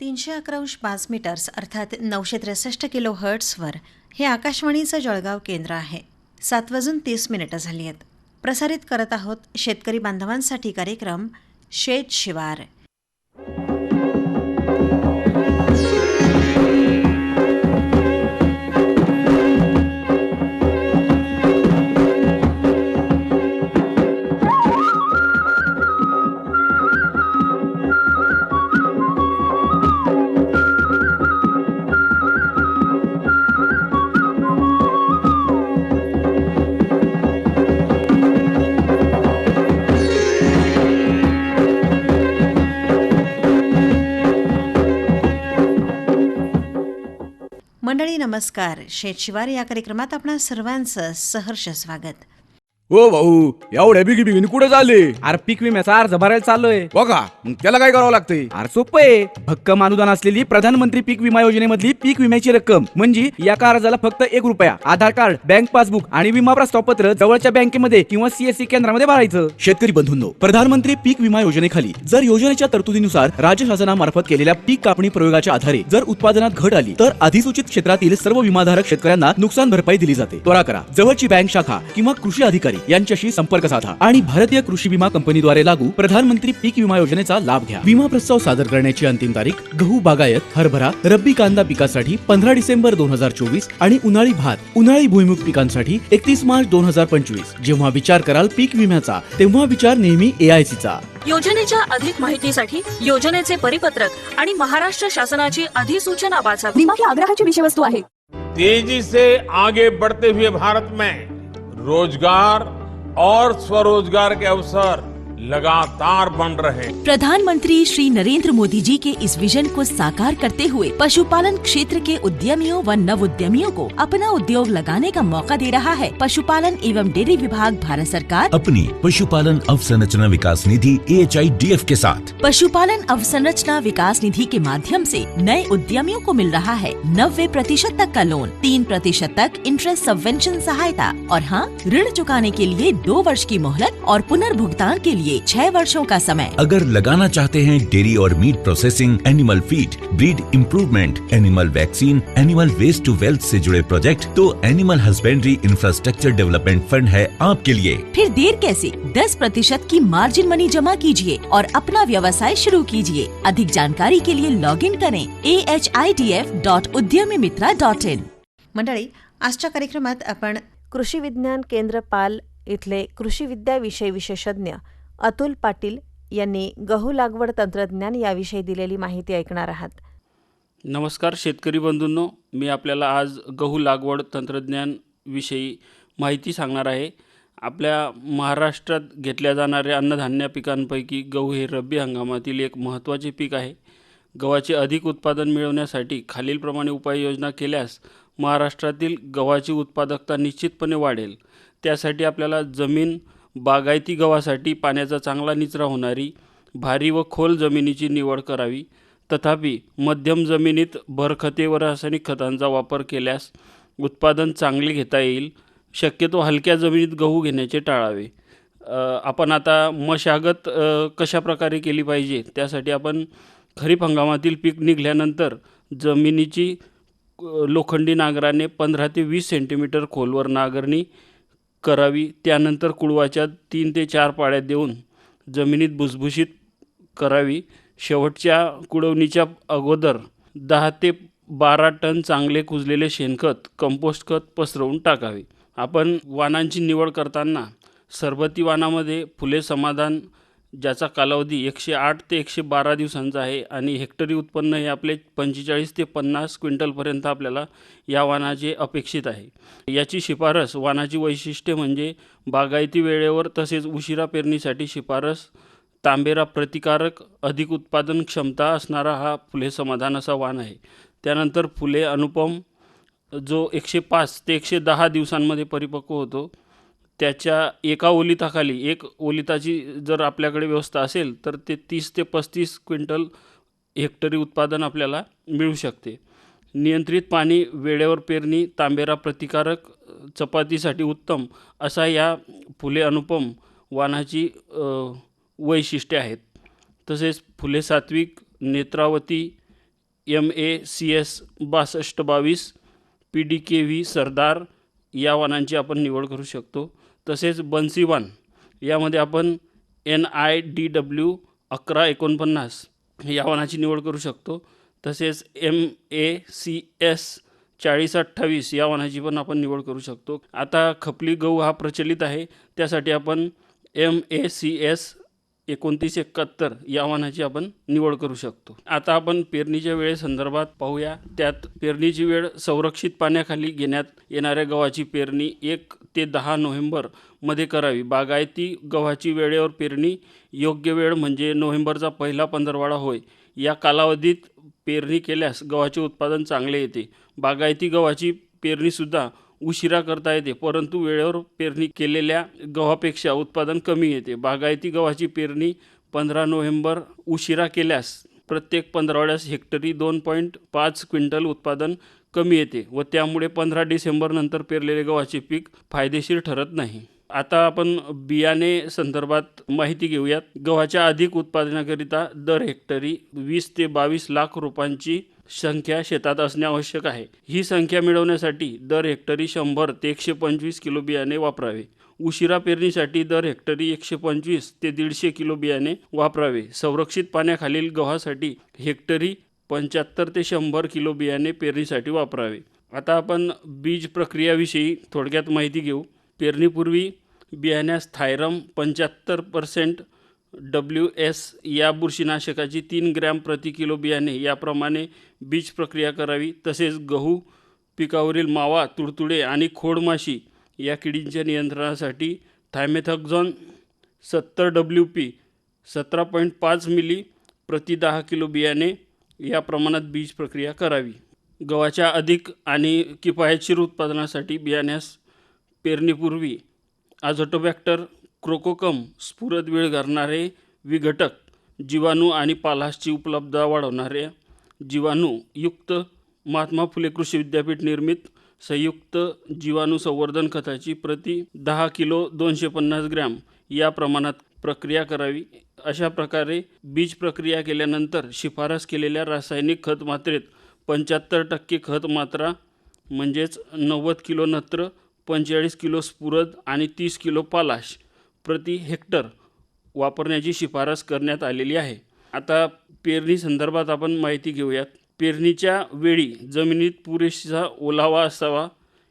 तीनशे अकरा अंश पाच मीटर्स अर्थात नऊशे त्रेसष्ट किलो हर्ट्सवर हे आकाशवाणीचं जळगाव केंद्र आहे. सात वाजून तीस मिनिटं झाली आहेत. प्रसारित करत आहोत शेतकरी बांधवांसाठी कार्यक्रम शेत शिवार. मंडळी नमस्कार. शेतशिवार या कार्यक्रमात आपणा सर्वांचं सहर्ष स्वागत. हो भाऊ एवढ्या बिगी बिगिनी कुठे चालले अरे पीक विम्याचा अर्ज भरायला चाललोय. बघा मग त्याला काय करावं लागतंय? अरे सोपं आहे. भक्कम अनुदान असलेली प्रधानमंत्री पीक विमा योजनेमधली पीक विम्याची रक्कम. म्हणजे या अर्जाला फक्त एक रुपया आधार कार्ड बँक पासबुक आणि विमा प्रस्तावपत्र जवळच्या बँकेमध्ये किंवा सीएससी केंद्रामध्ये भरायचं. शेतकरी बंधूंनो प्रधानमंत्री पीक विमा योजनेखाली जर योजनेच्या तरतुदीनुसार राज्य शासनामार्फत केलेल्या पीक कापणी प्रयोगाच्या आधारे जर उत्पादनात घट आली तर अधिसूचित क्षेत्रातील सर्व विमाधारक शेतकऱ्यांना नुकसान भरपाई दिली जाते. त्वरा करा. जवळची बँक शाखा किंवा कृषी अधिकारी यांच्याशी संपर्क साधा आणि भारतीय कृषी विमा कंपनीद्वारे लागू प्रधानमंत्री पीक विमा योजनेचा लाभ घ्या. विमा प्रस्ताव सादर करण्याची अंतिम तारीख गहू बागायत हरभरा रब्बी कांदा पिकासाठी पंधरा डिसेंबर दोन हजार चोवीस आणि उन्हाळी भात उन्हाळी भुईमुग पिकांसाठी एकतीस मार्च दोन हजार पंचवीस. जेव्हा विचार कराल पीक विम्याचा तेव्हा विचार नेहमी एआयसीचा योजनेच्या अधिक माहितीसाठी योजनेचे परिपत्रक आणि महाराष्ट्र शासनाची अधिसूचना वाचा. विमा ही आग्रहाची विषयवस्तू आहे. तेजी से आगे बढ़ते हुए भारत में रोजगार और स्वरोजगार के अवसर। लगातार बन रहे। प्रधानमंत्री श्री नरेंद्र मोदी जी के इस विजन को साकार करते हुए पशुपालन क्षेत्र के उद्यमियों व नव उद्यमियों को अपना उद्योग लगाने का मौका दे रहा है। पशुपालन एवं डेयरी विभाग भारत सरकार। अपनी पशुपालन अवसंरचना विकास निधि ए के साथ। पशुपालन अवसंरचना विकास निधि के माध्यम ऐसी नए उद्यमियों को मिल रहा है। नब्बे प्रतिशत तक का लोन तीन प्रतिशत तक इंटरेस्ट सबवेंशन सहायता और हाँ ऋण चुकाने के लिए दो वर्ष की मोहलत और पुनर्भुगतान के लिए छह वर्षों का समय। अगर लगाना चाहते हैं डेयरी और meat processing animal feed breed improvement animal vaccine animal waste to wealth से जुड़े प्रोजेक्ट तो animal husbandry infrastructure development fund है आपके लिए। फिर देर कैसे? 10 प्रतिशत की मार्जिन मनी जमा कीजिए और अपना व्यवसाय शुरू कीजिए। अधिक जानकारी के लिए लॉग इन करें A H I D F dot Udyami Mitra dot in मंडळी आजच्या कार्यक्रमात आपण कृषी विज्ञान केंद्र पाल इथले कृषी विद्या विषय विशेषज्ञ अतुल पाटील यांनी गहू लागवड तंत्रज्ञान याविषयी दिलेली माहिती ऐकणार आहात. नमस्कार शेतकरी बंधूंनो मी आपल्याला आज गहू लागवड तंत्रज्ञानविषयी माहिती सांगणार आहे. आपल्या महाराष्ट्रात घेतल्या जाणाऱ्या अन्नधान्य पिकांपैकी गहू हे रब्बी हंगामातील एक महत्त्वाचे पीक आहे. गव्हाचे अधिक उत्पादन मिळवण्यासाठी खालीलप्रमाणे उपाययोजना केल्यास महाराष्ट्रातील गव्हाची उत्पादकता निश्चितपणे वाढेल. त्यासाठी आपल्याला जमीन बागायती गव्हासाठी पाण्याचा चांगला निचरा होणारी भारी व खोल जमिनीची निवड करावी. तथापि मध्यम जमिनीत भरखते व रासायनिक खतांचा वापर केल्यास उत्पादन चांगले घेता येईल. शक्यतो हलक्या जमिनीत गहू घेण्याचे टाळावे. आपण आता मशागत कशाप्रकारे कशा प्रकारे केली पाहिजे? त्यासाठी आपण खरीप हंगामातील पीक निघाल्यानंतर जमिनीची लोखंडी नांगराने पंधरा ते वीस सेंटीमीटर खोलवर नांगरणी करावी त्यानंतर कुळवाच्या तीन ते चार पाळ्या देऊन जमिनीत भुसभुशीत करावी. शेवटच्या कुळवणीच्या अगोदर दहा ते बारा टन चांगले कुजलेले शेणखत कंपोस्ट खत पसरवून टाकावे. आपण वाणांची निवड करताना सरबती वाणामध्ये फुले समाधान ज्याचा कालावधी एकशे आठ ते एकशे बारा दिवसांचा आहे आणि हेक्टरी उत्पन्न हे आपले पंचेचाळीस ते पन्नास क्विंटलपर्यंत आपल्याला या वाणाचे अपेक्षित आहे. याची शिफारस वाणाची वैशिष्ट्ये म्हणजे बागायती वेळेवर तसेच उशिरा पेरणीसाठी शिफारस तांबेरा प्रतिकारक अधिक उत्पादन क्षमता असणारा हा फुले समाधान असा वाण आहे. त्यानंतर फुले अनुपम जो एकशे पाच ते एकशे दहा दिवसांमध्ये परिपक्व होतो. त्याच्या एका ओलिताखाली एक ओलिताची जर आपल्याकडे व्यवस्था असेल तर ते तीस ते पस्तीस क्विंटल हेक्टरी उत्पादन आपल्याला मिळू शकते. नियंत्रित पाणी वेळेवर पेरणी तांबेरा प्रतिकारक चपातीसाठी उत्तम असा या फुले अनुपम वाणाची वैशिष्ट्ये आहेत. तसेच Phule Satvik Netravati M A C S बासष्ट बावीस P D K V Sardar या वाहनांची आपण निवड करू शकतो. तसेच बन्सी वन यामध्ये आपण एन आय डी डब्ल्यू अकरा एकोणपन्नास या वाहनाची निवड करू शकतो. तसेच एम ए सी एस चाळीस अठ्ठावीस या वाहनाची पण आपण निवड करू शकतो. आता खपली गहू हा प्रचलित आहे. त्यासाठी आपण एम ए सी एस एकोणतीस एकाहत्तर या वाहनाची आपण निवड करू शकतो. आता आपण पेरणीच्या वेळेसंदर्भात पाहूया. त्यात पेरणीची वेळ संरक्षित पाण्याखाली घेण्यात येणाऱ्या गव्हाची पेरणी एक ते दहा नोव्हेंबरमध्ये करावी. बागायती गव्हाची वेळेवर पेरणी योग्य वेळ म्हणजे नोव्हेंबरचा पहिला पंधरवाडा होय. या कालावधीत पेरणी केल्यास गव्हाचे उत्पादन चांगले येते. बागायती गव्हाची पेरणीसुद्धा उशिरा करता येते परंतु वेळेवर पेरणी केलेल्या गव्हापेक्षा उत्पादन कमी येते. बागायती गव्हाची पेरणी पंधरा नोव्हेंबर उशिरा केल्यास प्रत्येक पंधरावड्यास हेक्टरी दोन पॉईंट पाच क्विंटल उत्पादन कमी येते व त्यामुळे पंधरा डिसेंबरनंतर पेरलेले गव्हाचे पीक फायदेशीर ठरत नाही. आता आपण बियाणे संदर्भात माहिती घेऊयात. गव्हाच्या अधिक उत्पादनाकरिता दर हेक्टरी वीस ते बावीस लाख रुपयांची संख्या शेतात असणे आवश्यक आहे. ही संख्या मिळवण्यासाठी दर हेक्टरी शंभर ते एकशे पंचवीस किलो बियाणे वापरावे. उशिरा पेरणीसाठी दर हेक्टरी एकशे पंचवीस ते दीडशे किलो बियाणे वापरावे. संरक्षित पाण्याखालील गव्हासाठी हेक्टरी पंच्याहत्तर ते शंभर किलो बियाणे पेरणीसाठी वापरावे. आता आपण बीज प्रक्रियाविषयी थोडक्यात माहिती घेऊ. पेरणीपूर्वी बियाण्यास थायरम पंच्याहत्तर पर्सेंट डब्ल्यू एस या बुरशीनाशकाची तीन ग्रॅम प्रति किलो बियाणे याप्रमाणे बीज प्रक्रिया करावी. तसेच गहू पिकावरील मावा तुडतुडे आणि खोडमाशी या किडींच्या नियंत्रणासाठी थायमेथॉक्झॉन सत्तर डब्ल्यू पी सतरा पॉईंट पाच मिली प्रति दहा किलो बियाणे या प्रमाणात बीज प्रक्रिया करावी. गव्हाच्या अधिक आणि किफायतशीर उत्पादनासाठी बियाण्यास पेरणीपूर्वी आझोटोबॅक्टर क्रोकोकम स्फुरद वेळ घालणारे विघटक जीवाणू आणि पालाशची उपलब्धता वाढवणारे जीवाणूयुक्त महात्मा फुले कृषी विद्यापीठ निर्मित संयुक्त जीवाणू संवर्धन खताची प्रति दहा किलो दोनशे पन्नास ग्रॅम या प्रमाणात प्रक्रिया करावी. अशा प्रकारे बीज प्रक्रिया केल्यानंतर शिफारस केलेल्या रासायनिक खत मात्रेत पंच्याहत्तर टक्के खत मात्रा म्हणजेच नव्वद किलो नत्र पंचेचाळीस किलो स्फुरद आणि तीस किलो पालाश प्रति हेक्टर वापरण्याची शिफारस करण्यात आलेली आहे. आता पेरणी संदर्भात आपण माहिती घेऊयात. पेरणीच्या वेळी जमिनीत पुरेसा ओलावा असावा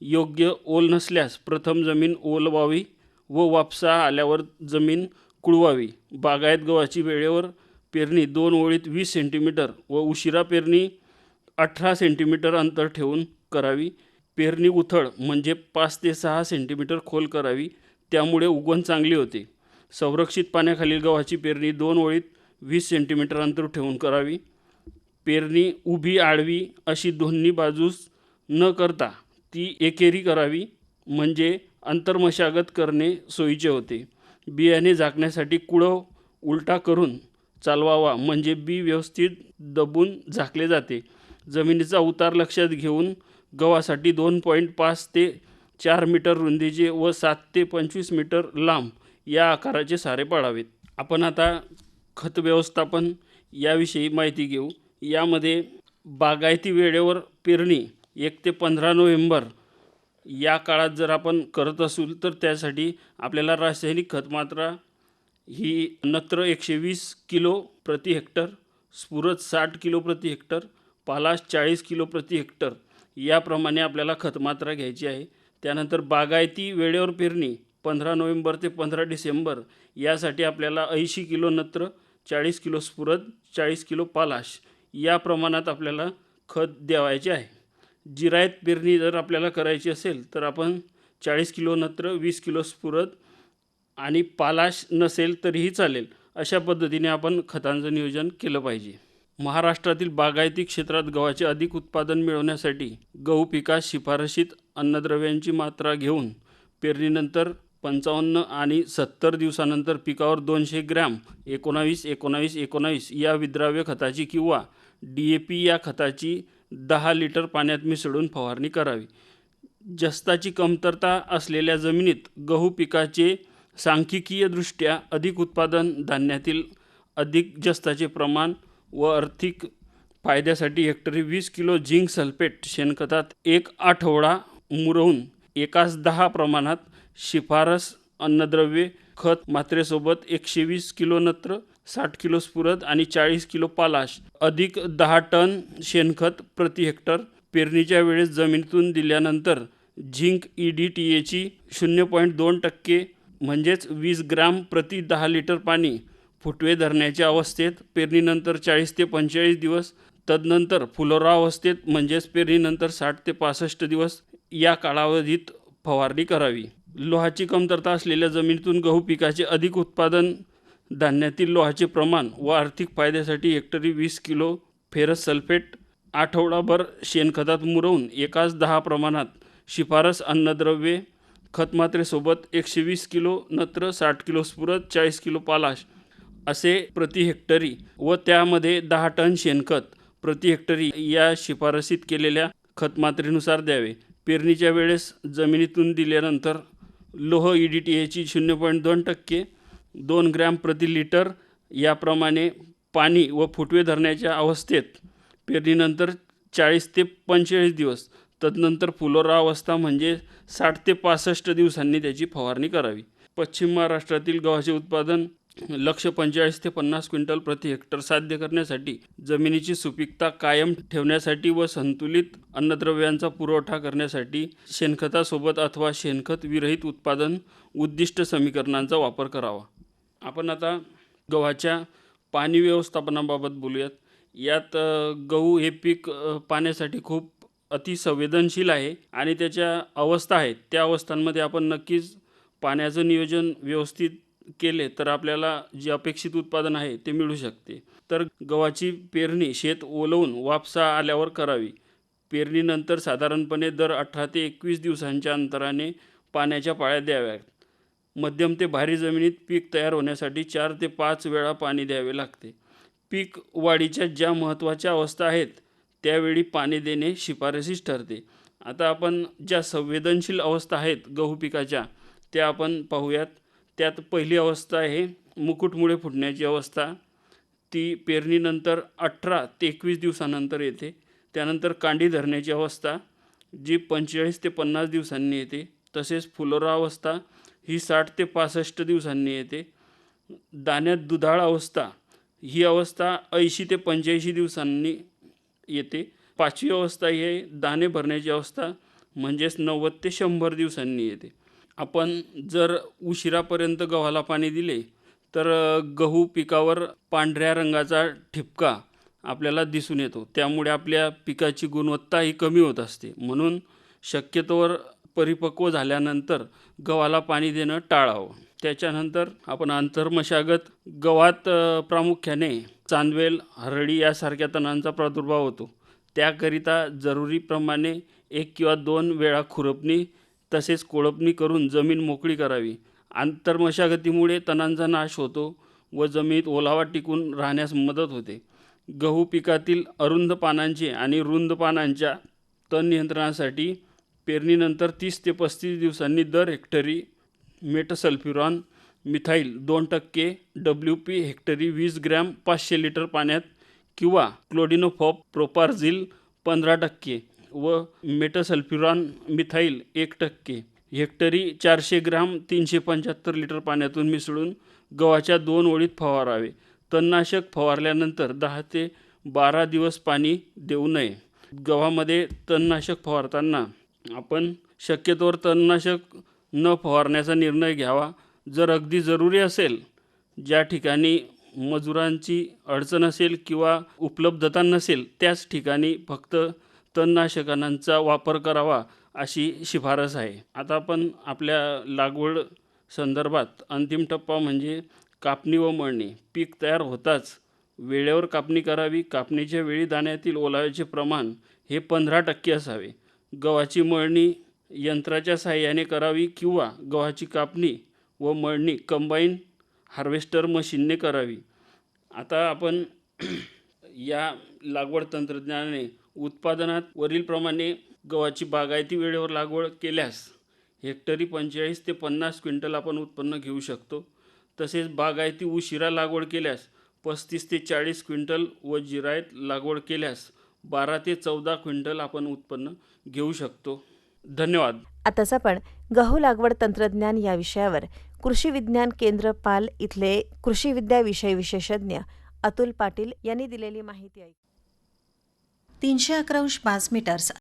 योग्य ओल नसल्यास प्रथम जमीन ओलवावी व वापसा आल्यावर जमीन कुळवावी. बागायत गव्हाची वेळेवर पेरणी दोन ओळीत वीस सेंटीमीटर व उशिरा पेरणी अठरा सेंटीमीटर अंतर ठेवून करावी. पेरणी उथळ म्हणजे पाच ते सहा सेंटीमीटर खोल करावी. त्यामुळे उगवण चांगली होते. संरक्षित पाण्याखालील गव्हाची पेरणी दोन ओळीत वीस सेंटीमीटर अंतर ठेवून करावी. पेरणी उभी आडवी अशी दोन्ही बाजूस न करता ती एकेरी करावी म्हणजे अंतर्मशागत करणे सोयीचे होते. बियाणे झाकण्यासाठी कुळव उलटा करून चालवावा म्हणजे बी व्यवस्थित दबून झाकले जाते. जमिनीचा उतार लक्षात घेऊन गव्हासाठी दोन पॉईंट पाच ते चार मीटर रुंदीचे व सात ते पंचवीस मीटर लांब या आकाराचे सारे पाडावेत. आपण आता खत व्यवस्थापन याविषयी माहिती घेऊ. यामध्ये बागायती वेळेवर पेरणी एक ते पंधरा नोव्हेंबर या काळात जर आपण करत असू तर त्यासाठी आपल्याला रासायनिक खतमात्रा ही नत्र एकशे वीस किलो प्रति हेक्टर स्फुरद साठ किलो प्रति हेक्टर पालाश चाळीस किलो प्रति हेक्टर याप्रमाणे आपल्याला खतमात्रा घ्यायची आहे. त्यानंतर बागायती वेळेवर पेरणी पंधरा नोव्हेंबर ते पंधरा डिसेंबर यासाठी आपल्याला ऐंशी किलो नत्र चाळीस किलो स्फुरद चाळीस किलो पालाश या प्रमाणात आपल्याला खत द्यावायचे आहे. जिरायत पेरणी जर आपल्याला करायची असेल तर आपण चाळीस किलो नत्र वीस किलो स्फुरद आणि पालाश नसेल तरीही चालेल अशा पद्धतीने आपण खतांचं नियोजन केलं पाहिजे. महाराष्ट्रातील बागायती क्षेत्रात गव्हाचे अधिक उत्पादन मिळवण्यासाठी गहू पिकास शिफारशीत अन्नद्रव्यांची मात्रा घेऊन पेरणीनंतर पंचावन्न आणि सत्तर दिवसानंतर पिकावर दोनशे ग्रॅम एकोणावीस एकोणावीस एकोणावीस या विद्राव्य खताची किंवा डी ए पी या खताची दहा लिटर पाण्यात मिसळून फवारणी करावी. जस्ताची कमतरता असलेल्या जमिनीत गहू पिकाचे सांख्यिकीयदृष्ट्या अधिक उत्पादन धान्यातील अधिक जस्ताचे प्रमाण व आर्थिक फायद्यासाठी हेक्टरी वीस किलो झिंक सल्फेट शेणखतात एक आठवडा मुरवून एकाच दहा प्रमाणात शिफारस अन्नद्रव्ये खत मात्रेसोबत एकशे वीस किलो नत्र साठ किलो स्फुरद आणि चाळीस किलो पालाश. अधिक दहा टन शेणखत प्रति हेक्टर पेरणीच्या वेळेस जमिनीतून दिल्यानंतर झिंक ई डी टी एची शून्य पॉईंट दोन टक्के म्हणजेच वीस ग्राम प्रति दहा लिटर पाणी फुटवे धरण्याच्या अवस्थेत पेरणीनंतर चाळीस ते पंचेचाळीस दिवस तदनंतर फुलोरा अवस्थेत म्हणजेच पेरणीनंतर साठ ते पासष्ट दिवस या कालावधीत फवारणी करावी. लोहाची कमतरता असलेल्या जमिनीतून गहू पिकाचे अधिक उत्पादन धान्यातील लोहाचे प्रमाण व आर्थिक फायद्यासाठी हेक्टरी वीस किलो फेरस सल्फेट आठवडाभर शेणखतात मुरवून एकाच दहा प्रमाणात शिफारस अन्नद्रव्ये खतमात्रेसोबत एकशे वीस किलो नत्र साठ किलो स्फुरद चाळीस किलो पालाश असे प्रति हेक्टरी व त्यामध्ये दहा टन शेणखत प्रति हेक्टरी या शिफारसीत केलेल्या खतमात्रेनुसार द्यावे. पेरणीच्या वेळेस जमिनीतून दिल्यानंतर लोह ई डी टी एची शून्य पॉईंट दोन टक्के दोन ग्रॅम प्रति लिटर याप्रमाणे पाणी व फुटवे धरण्याच्या अवस्थेत पेरणीनंतर चाळीस ते पंचेचाळीस दिवस तदनंतर फुलोरा अवस्था म्हणजे साठ ते पासष्ट दिवसांनी त्याची फवारणी करावी. पश्चिम महाराष्ट्रातील गव्हाचे उत्पादन लक्ष पंचेचाळीस ते पन्नास क्विंटल प्रति हेक्टर साध्य करण्यासाठी जमिनीची सुपीकता कायम ठेवण्यासाठी व संतुलित अन्नद्रव्यांचा पुरवठा करण्यासाठी शेणखतासोबत अथवा शेणखत विरहित उत्पादन उद्दिष्ट समीकरणांचा वापर करावा. आपण आता गव्हाच्या पाणी व्यवस्थापनाबाबत बोलूयात. यात गहू हे पीक पाण्यासाठी खूप अतिसंवेदनशील आहे आणि त्याच्या अवस्था आहेत. त्या अवस्थांमध्ये आपण नक्कीच पाण्याचं नियोजन व्यवस्थित केले तर आपल्याला जे अपेक्षित उत्पादन आहे ते मिळू शकते. तर गव्हाची पेरणी शेत ओलवून वापसा आल्यावर करावी. पेरणीनंतर साधारणपणे दर अठरा ते एकवीस दिवसांच्या अंतराने पाण्याच्या पाळ्या द्याव्यात. मध्यम ते भारी जमिनीत पीक तयार होण्यासाठी चार ते पाच वेळा पाणी द्यावे लागते. पीक वाढीच्या ज्या महत्त्वाच्या अवस्था आहेत त्यावेळी पाणी देणे शिफारसीस ठरते. आता आपण ज्या संवेदनशील अवस्था आहेत गहू पिकाच्या त्या आपण पाहूयात. त्यात पहिली अवस्था आहे मुकुटमुळे फुटण्याची अवस्था. ती पेरणीनंतर अठरा ते एकवीस दिवसानंतर येते. त्यानंतर कांडी धरण्याची अवस्था जी पंचेचाळीस ते पन्नास दिवसांनी येते. तसेच फुलोरा अवस्था ही साठ ते पासष्ट दिवसांनी येते. दाण्यात दुधाळ अवस्था ही अवस्था ऐंशी ते पंच्याऐंशी दिवसांनी येते. पाचवी अवस्था ही आहे दाणे भरण्याची अवस्था म्हणजेच नव्वद ते शंभर दिवसांनी येते. आपण जर उशिरापर्यंत गव्हाला पाणी दिले तर गहू पिकावर पांढऱ्या रंगाचा ठिपका आपल्याला दिसून येतो. त्यामुळे आपल्या पिकाची गुणवत्ता ही कमी होत असते. म्हणून शक्यतोवर परिपक्व झाल्यानंतर गव्हाला पाणी देणं टाळावं. त्याच्यानंतर आपण आंतरमशागत गव्हात प्रामुख्याने चांदवेल हरळी यासारख्या तणांचा प्रादुर्भाव होतो. त्याकरिता जरुरीप्रमाणे एक किंवा दोन वेळा खुरपणी तसेच कोळपणी करून जमीन मोकळी करावी. आंतरमशागतीमुळे तणांचा नाश होतो व जमिनीत ओलावा टिकून राहण्यास मदत होते. गहू पिकातील अरुंद पानांचे आणि रुंद पानांच्या तण नियंत्रणासाठी पेरणीनंतर तीस ते पस्तीस दिवसांनी दर हेक्टरी मेटसल्फ्युरॉन मिथाईल दोन टक्के डब्ल्यू पी हेक्टरी वीस ग्रॅम पाचशे लिटर पाण्यात किंवा क्लोडिनोफॉप प्रोपार्झिल पंधरा टक्के व मेटसल्फ्युरॉन मिथाईल एक टक्के. हेक्टरी चारशे ग्राम तीनशे पंच्याहत्तर लिटर पाण्यातून मिसळून गव्हाच्या दोन ओळीत फवारावे. तणनाशक फवारल्यानंतर दहा ते बारा दिवस पाणी देऊ नये. गव्हामध्ये तणनाशक फवारताना आपण शक्यतोवर तणनाशक न फवारण्याचा निर्णय घ्यावा. जर अगदी जरुरी असेल ज्या ठिकाणी मजुरांची अडचण असेल किंवा उपलब्धता नसेल त्याच ठिकाणी फक्त तणनाशकांचा वापर करावा अशी शिफारस आहे. आता आपण आपल्या लागवड संदर्भात अंतिम टप्पा म्हणजे कापणी व मळणी. पीक तयार होताच वेळेवर कापणी करावी. कापणीच्या वेळी दाण्यातील ओलाव्याचे प्रमाण हे पंधरा टक्के असावे. गव्हाची मळणी यंत्राच्या साहाय्याने करावी किंवा गव्हाची कापणी व मळणी कंबाईन हार्वेस्टर मशीनने करावी. आता आपण या लागवड तंत्रज्ञानाने उत्पादनात वरीलप्रमाणे गव्हाची बागायती वेळेवर लागवड केल्यास हेक्टरी पंचेचाळीस ते पन्नास क्विंटल आपण उत्पन्न घेऊ शकतो. तसेच बागायती उशिरा लागवड केल्यास पस्तीस ते चाळीस क्विंटल व जिरायत लागवड केल्यास बारा ते चौदा क्विंटल आपण उत्पन्न घेऊ शकतो. धन्यवाद. आताच आपण गहू लागवड तंत्रज्ञान या विषयावर कृषी विज्ञान केंद्र पाल इथले कृषी विद्या विषय विशेषज्ञ अतुल पाटील यांनी दिलेली माहिती ऐकली तीनशे अकरा अंश पाच मीटर्स